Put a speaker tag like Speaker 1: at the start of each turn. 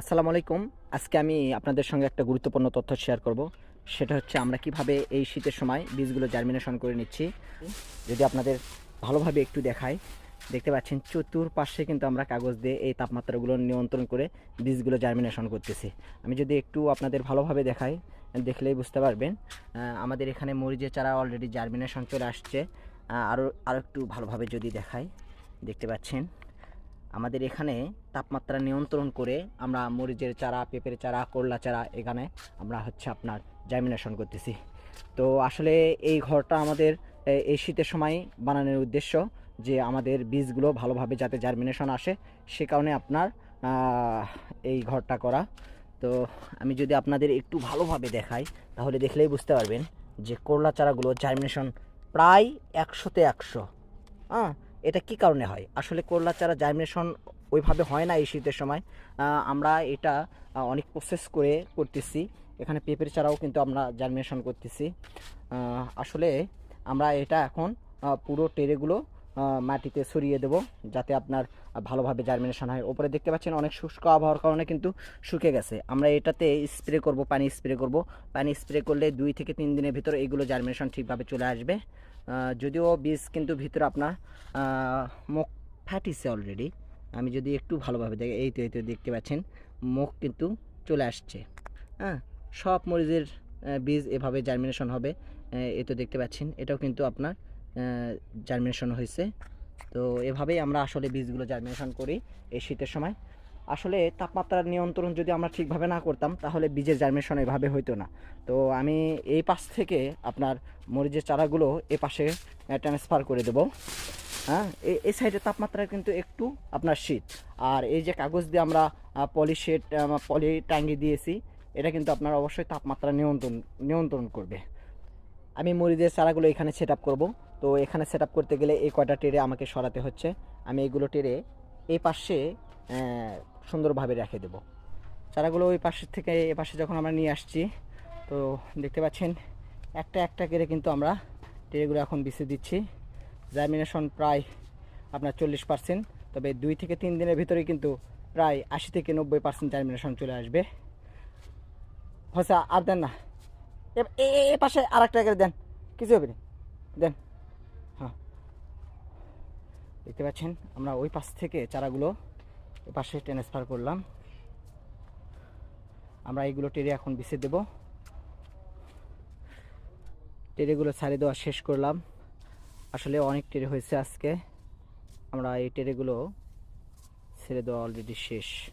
Speaker 1: আসসালামু আলাইকুম। আজকে আমি আপনাদের সঙ্গে একটা গুরুত্বপূর্ণ তথ্য শেয়ার করব। সেটা হচ্ছে আমরা কীভাবে এই শীতের সময় বীজগুলো জার্মিনেশন করে নিচ্ছি। যদি আপনাদের ভালোভাবে একটু দেখায় দেখতে পাচ্ছেন চতুর্পাশে কিন্তু আমরা কাগজ দিয়ে এই তাপমাত্রাগুলো নিয়ন্ত্রণ করে বীজগুলো জার্মিনেশন করতেছি। আমি যদি একটু আপনাদের ভালোভাবে দেখাই, দেখলেই বুঝতে পারবেন আমাদের এখানে মরিচের চারা অলরেডি জার্মিনেশন চলে আসছে। আরও আরও একটু ভালোভাবে যদি দেখাই, দেখতে পাচ্ছেন। আমাদের এখানে তাপমাত্রা নিয়ন্ত্রণ করে আমরা মরিচের চারা, পেঁপের চারা, করলা চারা এখানে আমরা হচ্ছে আপনার জার্মিনেশন করতেছি। তো আসলে এই ঘরটা আমাদের এই শীতের সময় বানানোর উদ্দেশ্য যে আমাদের বীজগুলো ভালোভাবে যাতে জার্মিনেশন আসে, সে কারণে আপনার এই ঘরটা করা। তো আমি যদি আপনাদের একটু ভালোভাবে দেখাই, তাহলে দেখলেই বুঝতে পারবেন যে করলা চারাগুলো জার্মিনেশন প্রায় একশোতে একশো। হ্যাঁ এটা কি কারণে হয়? আসলে করলা চারা জার্মিনেশন ওইভাবে হয় না এই শীতের সময়। আমরা এটা অনেক প্রসেস করে করতেছি। এখানে পেঁপের চারাও কিন্তু আমরা জার্মিনেশন করতেছি। আসলে আমরা এটা এখন পুরো টেরেগুলো মাটিতে ছড়িয়ে দেব যাতে আপনার ভালোভাবে জার্মিনেশন হয়। ওপরে দেখতে পাচ্ছেন অনেক শুষ্ক আবহাওয়ার কারণে কিন্তু শুকে গেছে। আমরা এটাতে স্প্রে করব, পানি স্প্রে করব। পানি স্প্রে করলে দুই থেকে তিন দিনের ভিতরে এইগুলো জার্মিনেশন ঠিকভাবে চলে আসবে। যদিও বীজ কিন্তু ভিতরে আপনার মুখ ফাটিছে অলরেডি আমি যদি একটু ভালোভাবে দেখি, এই তো এই তো দেখতে পাচ্ছেন, মুখ কিন্তু চলে আসছে। হ্যাঁ সব মরিচের বীজ এভাবে জার্মিনেশন হবে। এই তো দেখতে পাচ্ছেন, এটাও কিন্তু আপনার জার্মিনেশন হয়েছে। তো এভাবেই আমরা আসলে বীজগুলো জার্মিনেশন করি এই শীতের সময়। আসলে তাপমাত্রার নিয়ন্ত্রণ যদি আমরা ঠিকভাবে না করতাম, তাহলে বীজের জার্মিনেশন এভাবে হইতো না। তো আমি এই পাশ থেকে আপনার মরিচের চারাগুলো এ পাশে ট্রান্সফার করে দেবো। হ্যাঁ এই সাইডে তাপমাত্রা কিন্তু একটু আপনার শীত। আর এই যে কাগজ দিয়ে আমরা পলি শেড পলি টাঙ্গি দিয়েছি, এটা কিন্তু আপনার অবশ্যই তাপমাত্রা নিয়ন্ত্রণ নিয়ন্ত্রণ করবে। আমি মরিচের চারাগুলো এখানে সেট আপ করব। তো এখানে সেট করতে গেলে এই কয়টা টেরে আমাকে সরাতে হচ্ছে। আমি এগুলো টেরে এই পাশে সুন্দরভাবে রেখে দেবো। চারাগুলো ওই পাশের থেকে, এ পাশে যখন আমরা নিয়ে আসছি, তো দেখতে পাচ্ছেন, একটা একটা করে কিন্তু আমরা টেরেগুলো এখন বিছিয়ে দিচ্ছি। জার্মিনেশন প্রায় আপনার চল্লিশ পার্সেন্ট তবে দুই থেকে তিন দিনের ভিতরে কিন্তু প্রায় আশি থেকে নব্বই পার্সেন্ট জার্মিনেশন চলে আসবে। হসা আর দেন না। এ পাশে আর একটা করে দেন। কিছু হবে না। দেন। হ্যাঁ। দেখতে পাচ্ছেন, আমরা ওই পাশ থেকে চারাগুলো এ পাশে ট্রান্সফার করলাম। আমরা এইগুলো টেরে এখন বিছিয়ে দেব। টেরেগুলো ছাড়িয়ে দেওয়া শেষ করলাম। আসলে অনেক টেরে হয়েছে আজকে। আমরা এই টেরেগুলো ছেড়ে দেওয়া অলরেডি শেষ।